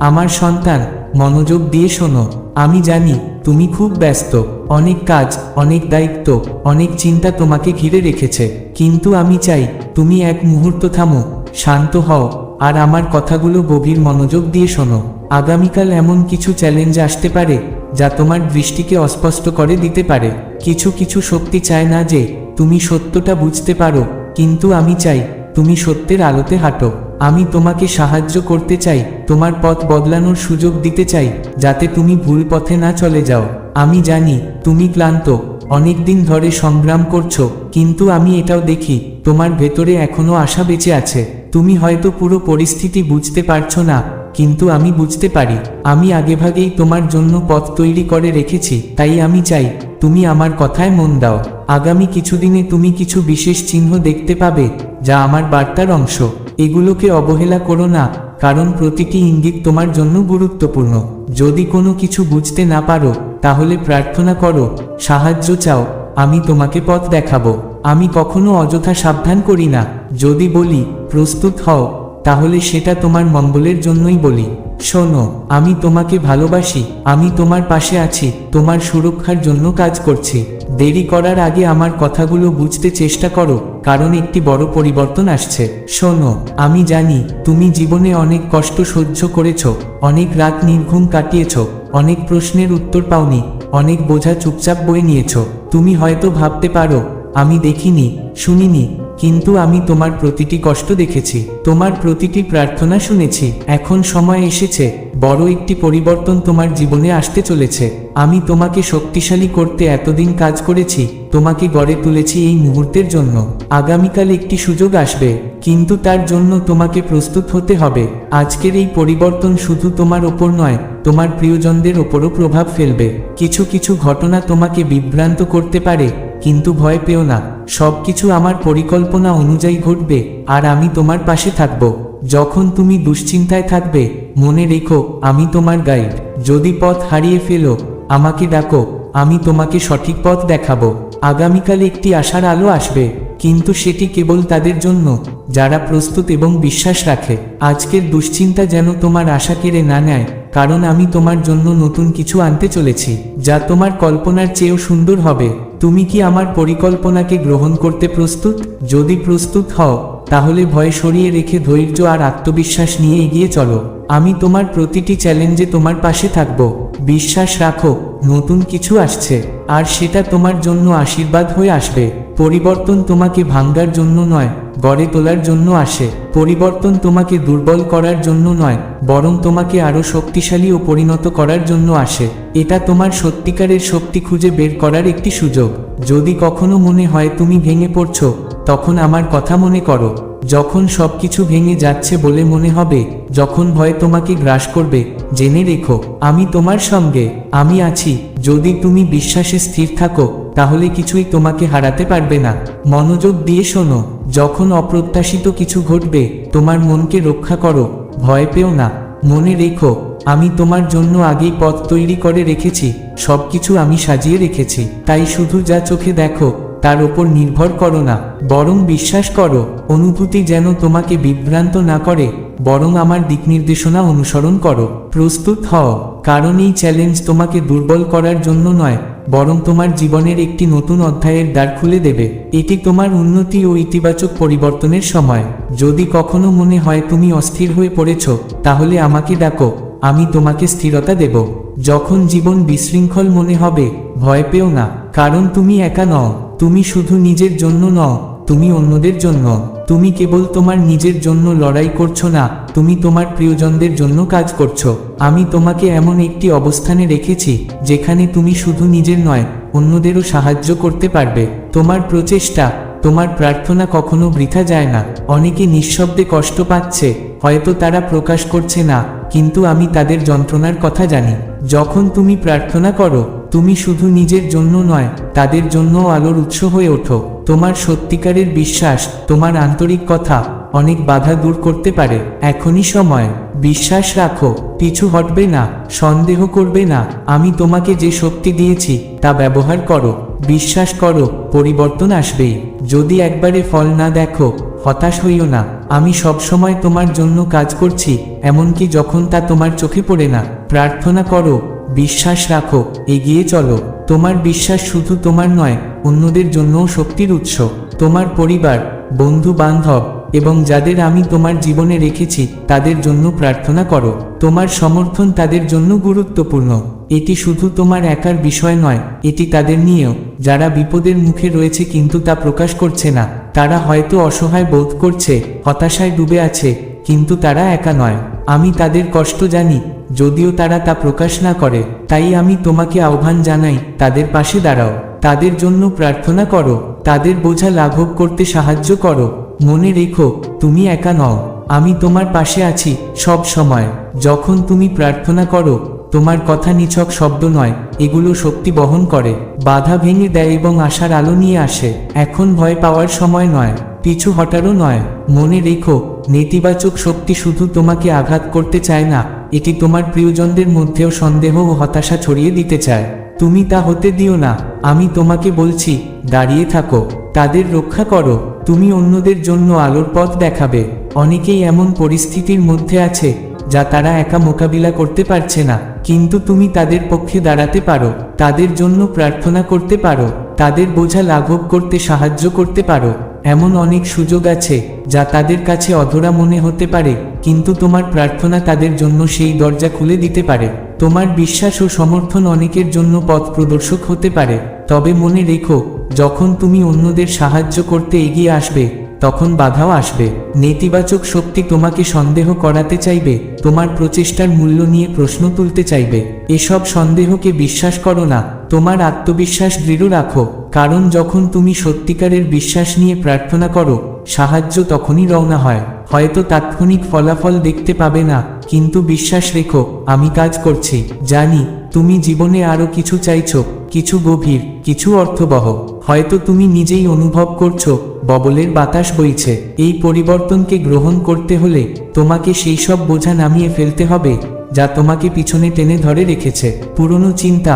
আমার সন্তান, মনোযোগ দিয়ে শোনো। আমি জানি তুমি খুব ব্যস্ত। অনেক কাজ, অনেক দায়িত্ব, অনেক চিন্তা তোমাকে ঘিরে রেখেছে। কিন্তু আমি চাই তুমি এক মুহূর্ত থামো, শান্ত হও, আর আমার কথাগুলো গভীর মনোযোগ দিয়ে শোনো। আগামীকাল এমন কিছু চ্যালেঞ্জ আসতে পারে, যা তোমার দৃষ্টিকে অস্পষ্ট করে দিতে পারে। কিছু কিছু শক্তি চায় না যে তুমি সত্যটা বুঝতে পারো, কিন্তু আমি চাই তুমি সত্যের আলোতে হাঁটো। আমি তোমাকে সাহায্য করতে চাই, তোমার পথ বদলানোর সুযোগ দিতে চাই, যাতে তুমি ভুল পথে না চলে যাও। আমি জানি, তুমি ক্লান্ত, অনেকদিন ধরে সংগ্রাম করছ, কিন্তু আমি এটাও দেখি, তোমার ভেতরে এখনও আশা বেঁচে আছে। তুমি হয়তো পুরো পরিস্থিতি বুঝতে পারছ না, কিন্তু আমি বুঝতে পারি, আমি আগেভাগেই তোমার জন্য পথ তৈরি করে রেখেছি, তাই আমি চাই, তুমি আমার কথায় মন দাও। আগামী কিছুদিনে তুমি কিছু বিশেষ চিহ্ন দেখতে পাবে, যা আমার বার্তার অংশ। এগুলোকে অবহেলা করো না, কারণ প্রতিটি ইঙ্গিত তোমার জন্য গুরুত্বপূর্ণ। যদি কোনো কিছু বুঝতে না পারো, তাহলে প্রার্থনা করো, সাহায্য চাও, আমি তোমাকে পথ দেখাবো। আমি কখনো অযথা সাবধান করি না। যদি বলি, প্রস্তুত হও, তাহলে সেটা তোমার মঙ্গলের জন্যই বলি। শোনো, আমি তোমাকে ভালোবাসি, আমি তোমার পাশে আছি, তোমার সুরক্ষার জন্য কাজ করছি। দেরি করার আগে আমার কথাগুলো বুঝতে চেষ্টা করো, কারণ একটি বড় পরিবর্তন আসছে। শোনো, আমি জানি, তুমি জীবনে অনেক কষ্ট সহ্য করেছ, অনেক রাত নির্ঘুম কাটিয়েছ, অনেক প্রশ্নের উত্তর পাওনি, অনেক বোঝা চুপচাপ বয়ে নিয়েছ। তুমি হয়তো ভাবতে পারো, আমি দেখিনি, শুনিনি কিন্তু আমি তোমার প্রতিটি কষ্ট দেখেছি, তোমার প্রতিটি প্রার্থনা শুনেছি, এখন সময় এসেছে, বড় একটি পরিবর্তন তোমার জীবনে আসতে চলেছে, আমি তোমাকে শক্তিশালী করতে এতদিন কাজ করেছি, তোমাকে গড়ে তুলেছি এই মুহূর্তের জন্য, আগামীকাল একটি সুযোগ আসবে, কিন্তু তার জন্য তোমাকে প্রস্তুত হতে হবে, আজকের এই পরিবর্তন শুধু তোমার ওপর নয়, তোমার প্রিয়জনদের ওপরও প্রভাব ফেলবে, কিছু কিছু ঘটনা তোমাকে বিভ্রান্ত করতে পারে কিন্তু ভয় পেও না, সবকিছু আমার পরিকল্পনা অনুযায়ী ঘটবে, আর আমি তোমার পাশে থাকব। যখন তুমি দুশ্চিন্তায় থাকবে, মনে রেখো, আমি তোমার গাইড। যদি পথ হারিয়ে ফেলো, আমাকে ডাকো, আমি তোমাকে সঠিক পথ দেখাবো। আগামীকাল একটি আশার আলো আসবে, কিন্তু সেটি কেবল তাদের জন্য, যারা প্রস্তুত এবং বিশ্বাস রাখে। আজকের দুশ্চিন্তা যেন তোমার আশা কেড়ে না নেয় কারণ আমি তোমার জন্য নতুন কিছু আনতে চলেছি, যা তোমার কল্পনার চেয়েও সুন্দর হবে। তুমি কি আমার পরিকল্পনাকে গ্রহণ করতে প্রস্তুত? যদি প্রস্তুত হও তাহলে ভয় সরিয়ে রেখে ধৈর্য আর আত্মবিশ্বাস নিয়ে এগিয়ে চলো। আমি তোমার প্রতিটি চ্যালেঞ্জে তোমার পাশে থাকব। বিশ্বাস রাখো, নতুন কিছু আসছে। আর সেটা তোমার জন্য আশীর্বাদ হয়ে আসবে। পরিবর্তন তোমাকে ভাঙ্গার জন্য নয়, গড়ে তোলার জন্য আসে। পরিবর্তন তোমাকে দুর্বল করার জন্য নয়, বরং তোমাকে আরও শক্তিশালী ও পরিণত করার জন্য আসে। এটা তোমার সত্যিকারের শক্তি খুঁজে বের করার একটি সুযোগ। যদি কখনো মনে হয় তুমি ভেঙে পড়ছো তখন আমার কথা মনে করো, যখন সবকিছু ভেঙে যাচ্ছে বলে মনে হবে, যখন ভয় তোমাকে গ্রাস করবে, জেনে রেখো, আমি তোমার সঙ্গে, আমি আছি, যদি তুমি বিশ্বাসে স্থির থাকো, তাহলে কিছুই তোমাকে হারাতে পারবে না। মনোযোগ দিয়ে শোনো, যখন অপ্রত্যাশিত কিছু ঘটবে, তোমার মনকে রক্ষা করো, ভয় পেও না। মনে রেখো, আমি তোমার জন্য আগেই পথ তৈরি করে রেখেছি, সবকিছু আমি সাজিয়ে রেখেছি, তাই শুধু যা চোখে দেখো তার ওপর নির্ভর করো না, বরং বিশ্বাস করো, অনুভূতি যেন তোমাকে বিভ্রান্ত না করে, বরং আমার দিক নির্দেশনা অনুসরণ করো। প্রস্তুত হও, কারণ এই চ্যালেঞ্জ তোমাকে দুর্বল করার জন্য নয়, বরং তোমার জীবনের একটি নতুন অধ্যায়ের দ্বার খুলে দেবে। এটি তোমার উন্নতি ও ইতিবাচক পরিবর্তনের সময়। যদি কখনো মনে হয় তুমি অস্থির হয়ে পড়েছ, তাহলে আমাকে ডাকো, আমি তোমাকে স্থিরতা দেব। যখন জীবন বিশৃঙ্খল মনে হবে, ভয় পেও না, কারণ তুমি একা নও। তুমি শুধু নিজের জন্য নও, তুমি অন্যদের জন্য। তুমি কেবল তোমার নিজের জন্য লড়াই করছ না, তুমি তোমার প্রিয়জনদের জন্য কাজ করছ। আমি তোমাকে এমন একটি অবস্থানে রেখেছি, যেখানে তুমি শুধু নিজের নয়, অন্যদেরও সাহায্য করতে পারবে। তোমার প্রচেষ্টা, তোমার প্রার্থনা কখনো বৃথা যায় না। অনেকে নিঃশব্দে কষ্ট পাচ্ছে, হয়তো তারা প্রকাশ করছে না, কিন্তু আমি তাদের যন্ত্রণার কথা জানি। যখন তুমি প্রার্থনা করো তুমি শুধু নিজের জন্য নয়, তাদের জন্য আলোর উৎস হয়ে ওঠো। তোমার সত্যিকারের বিশ্বাস, তোমার আন্তরিক কথা, অনেক বাধা দূর করতে পারে। এখনই সময়। বিশ্বাস রাখো, পিছু হটবে না, সন্দেহ করবে না, আমি তোমাকে যে শক্তি দিয়েছি, তা ব্যবহার করো। বিশ্বাস করো, পরিবর্তন আসবেই যদি একবারে ফল না দেখো, হতাশ হইও না। আমি সবসময় তোমার জন্য কাজ করছি, এমনকি যখন তা তোমার চোখে পড়ে না। প্রার্থনা করো বিশ্বাস রাখো, এগিয়ে চলো। তোমার বিশ্বাস শুধু তোমার নয়, অন্যদের জন্যও শক্তির উৎস। তোমার পরিবার বন্ধু বান্ধব এবং যাদের আমি তোমার জীবনে রেখেছি, তাদের জন্য প্রার্থনা করো। তোমার সমর্থন তাদের জন্য গুরুত্বপূর্ণ। এটি শুধু তোমার একার বিষয় নয়, এটি তাদের নিয়েও। যারা বিপদের মুখে রয়েছে কিন্তু তা প্রকাশ করছে না, তারা হয়তো অসহায় বোধ করছে, হতাশায় ডুবে আছে, কিন্তু তারা একা নয়। আমি তাদের কষ্ট জানি, যদিও তারা তা প্রকাশ না করে, তাই আমি তোমাকে আহ্বান জানাই, তাদের পাশে দাঁড়াও, তাদের জন্য প্রার্থনা করো, তাদের বোঝা লাঘব করতে সাহায্য করো, মনে রেখো, তুমি একা নও, আমি তোমার পাশে আছি, সব সময়, যখন তুমি প্রার্থনা করো, তোমার কথা নিছক শব্দ নয়, এগুলো শক্তি বহন করে, বাধা ভেঙে দেয় এবং আশার আলো নিয়ে আসে, এখন ভয় পাওয়ার সময় নয়। পিছু হটারও নয়। মনে রেখো, নেতিবাচক শক্তি শুধু তোমাকে আঘাত করতে চায় না, এটি তোমার প্রিয়জনদের মধ্যেও সন্দেহ ও হতাশা ছড়িয়ে দিতে চায়। তুমি তা হতে দিও না, আমি তোমাকে বলছি, দাঁড়িয়ে থাকো, তাদের রক্ষা করো, তুমি অন্যদের জন্য আলোর পথ দেখাবে। অনেকেই এমন পরিস্থিতির মধ্যে আছে, যা তারা একা মোকাবিলা করতে পারছে না, কিন্তু তুমি তাদের পক্ষে দাঁড়াতে পারো, তাদের জন্য প্রার্থনা করতে পারো, তাদের বোঝা লাঘব করতে সাহায্য করতে পারো। এমন অনেক সুযোগ আছে যা তাদের কাছে অধরা মনে হতে পারে, কিন্তু তোমার প্রার্থনা তাদের জন্য সেই দরজা খুলে দিতে পারে। তোমার বিশ্বাস ও সমর্থন অনেকের জন্য পথ প্রদর্শক হতে পারে। তবে মনে রেখো, যখন তুমি অন্যদের সাহায্য করতে এগিয়ে আসবে তখন বাধাও আসবে। নেতিবাচক শক্তি তোমাকে সন্দেহ করাতে চাইবে, তোমার প্রচেষ্টার মূল্য নিয়ে প্রশ্ন তুলতে চাইবে। এসব সন্দেহকে বিশ্বাস করো না, তোমার আত্মবিশ্বাস দৃঢ় রাখো, কারণ যখন তুমি সত্যিকারের বিশ্বাস নিয়ে প্রার্থনা করো, সাহায্য তখনই রওনা হয়। হয়তো তাৎক্ষণিক ফলাফল দেখতে পাবে না, কিন্তু বিশ্বাস রেখো, আমি কাজ করছি। জানি, তুমি জীবনে আরও কিছু চাইছো, কিছু গভীর, কিছু অর্থবহ। হয়তো তুমি নিজেই অনুভব করছ ববলের বাতাস বইছে, এই পরিবর্তনকে গ্রহণ করতে হলে তোমাকে সেই সব বোঝা নামিয়ে ফেলতে হবে, যা তোমাকে পিছনে টেনে ধরে রেখেছে। পুরনো চিন্তা,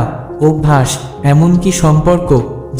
অভ্যাস, এমনকি সম্পর্ক,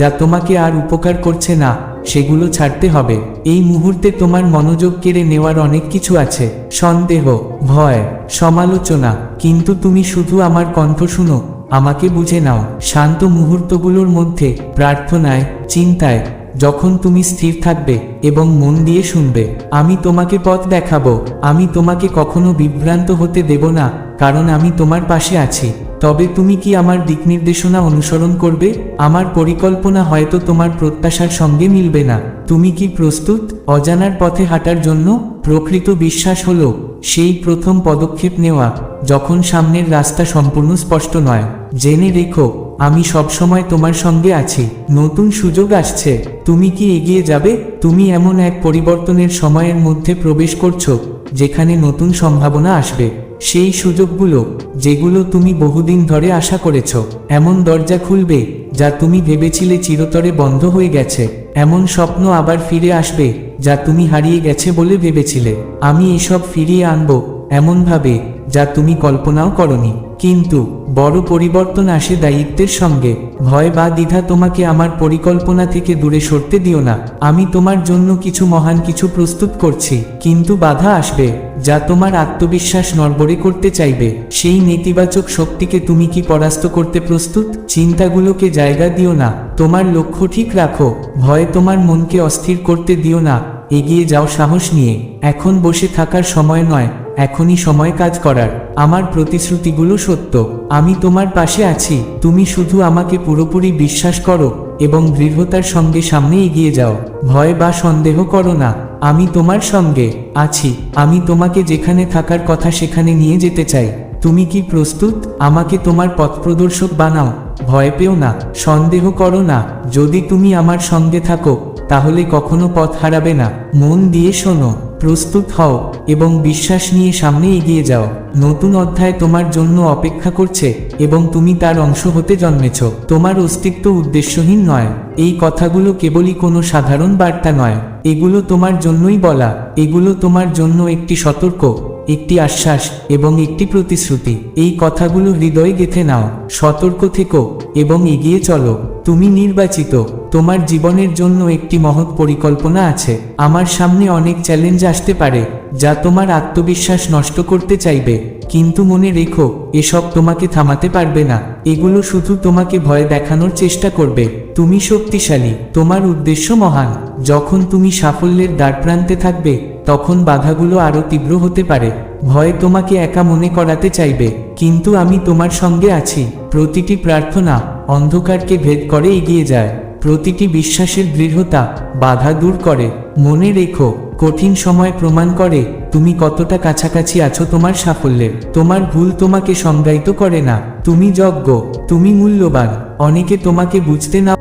যা তোমাকে আর উপকার করছে না, সেগুলো ছাড়তে হবে। এই মুহূর্তে তোমার মনোযোগ কেড়ে নেওয়ার অনেক কিছু আছে। সন্দেহ, ভয়, সমালোচনা, কিন্তু তুমি শুধু আমার কণ্ঠ শুনো, আমাকে বুঝে নাও। শান্ত মুহূর্তগুলোর মধ্যে প্রার্থনায়, চিন্তায় যখন তুমি স্থির থাকবে এবং মন দিয়ে শুনবে, আমি তোমাকে পথ দেখাবো। আমি তোমাকে কখনো বিভ্রান্ত হতে দেব না, কারণ আমি তোমার পাশে আছি। তবে তুমি কি আমার দিক নির্দেশনা অনুসরণ করবে? আমার পরিকল্পনা হয়তো তোমার প্রত্যাশার সঙ্গে মিলবে না। তুমি কি প্রস্তুত? অজানার পথে হাঁটার জন্য প্রকৃত বিশ্বাস হলো, সেই প্রথম পদক্ষেপ নেওয়া, যখন সামনের রাস্তা সম্পূর্ণ স্পষ্ট নয়। জেনে রেখো, আমি সবসময় তোমার সঙ্গে আছি। নতুন সুযোগ আসছে। তুমি কি এগিয়ে যাবে? তুমি এমন এক পরিবর্তনের সময়ের মধ্যে প্রবেশ করছ, যেখানে নতুন সম্ভাবনা আসবে। সেই সুযোগগুলো, যেগুলো তুমি বহুদিন ধরে আশা করেছ, এমন দরজা খুলবে, যা তুমি ভেবেছিলে চিরতরে বন্ধ হয়ে গেছে, এমন স্বপ্ন আবার ফিরে আসবে, যা তুমি হারিয়ে গেছে বলে ভেবেছিলে। আমি এসব ফিরিয়ে আনব, এমনভাবে, যা তুমি কল্পনাও করনি। কিন্তু বড় পরিবর্তন আসে দায়িত্বের সঙ্গে। ভয় বা দ্বিধা তোমাকে আমার পরিকল্পনা থেকে দূরে সরতে দিও না। আমি তোমার জন্য কিছু মহান কিছু প্রস্তুত করছি, কিন্তু বাধা আসবে, যা তোমার আত্মবিশ্বাস নড়বড়ে করতে চাইবে। সেই নেতিবাচক শক্তিকে তুমি কি পরাস্ত করতে প্রস্তুত? চিন্তাগুলোকে জায়গা দিও না, তোমার লক্ষ্য ঠিক রাখো, ভয় তোমার মনকে অস্থির করতে দিও না। এগিয়ে যাও সাহস নিয়ে। এখন বসে থাকার সময় নয়, এখনই সময় কাজ করার। আমার প্রতিশ্রুতিগুলো সত্য। আমি তোমার পাশে আছি। তুমি শুধু আমাকে পুরোপুরি বিশ্বাস করো এবং দৃঢ়তার সঙ্গে সামনে এগিয়ে যাও। ভয় বা সন্দেহ করো না। আমি তোমার সঙ্গে আছি। আমি তোমাকে যেখানে থাকার কথা সেখানে নিয়ে যেতে চাই। তুমি কি প্রস্তুত? আমাকে তোমার পথ প্রদর্শক বানাও। ভয় পেও না। সন্দেহ করো না। যদি তুমি আমার সঙ্গে থাকো তাহলে কখনো পথ হারাবে না। মন দিয়ে শোনো, প্রস্তুত হও এবং বিশ্বাস নিয়ে সামনে এগিয়ে যাও। নতুন অধ্যায় তোমার জন্য অপেক্ষা করছে এবং তুমি তার অংশ হতে জন্মেছ। তোমার অস্তিত্ব উদ্দেশ্যহীন নয়। এই কথাগুলো কেবলই কোনো সাধারণ বার্তা নয়। এগুলো তোমার জন্যই বলা। এগুলো তোমার জন্য একটি সতর্ক, একটি আশ্বাস এবং একটি প্রতিশ্রুতি। এই কথাগুলো হৃদয়ে গেথে নাও। সতর্ক থেকো এবং এগিয়ে চলো। তুমি নির্বাচিত। তোমার জীবনের জন্য একটি মহৎ পরিকল্পনা আছে। আমার সামনে অনেক চ্যালেঞ্জ আসতে পারে, যা তোমার আত্মবিশ্বাস নষ্ট করতে চাইবে। কিন্তু মনে রেখো, এসব তোমাকে থামাতে পারবে না। এগুলো শুধু তোমাকে ভয় দেখানোর চেষ্টা করবে। তুমি শক্তিশালী, তোমার উদ্দেশ্য মহান। যখন তুমি সাফল্যের দ্বারপ্রান্তে থাকবে, তখন বাধাগুলো আরও তীব্র হতে পারে। ভয় তোমাকে একা মনে করাতে চাইবে, কিন্তু আমি তোমার সঙ্গে আছি। প্রতিটি প্রার্থনা অন্ধকারকে ভেদ করে এগিয়ে যায়। প্রতিটি বিশ্বাসের দৃঢ়তা বাধা দূর করে। মনে রেখো, কঠিন সময় প্রমাণ করে তুমি কতটা কাছাকাছি আছো তোমার সাফল্যে। তোমার ভুল তোমাকে সংজ্ঞায়িত করে না। তুমি যজ্ঞ তুমি মূল্যবান। অনেকে তোমাকে বুঝতে না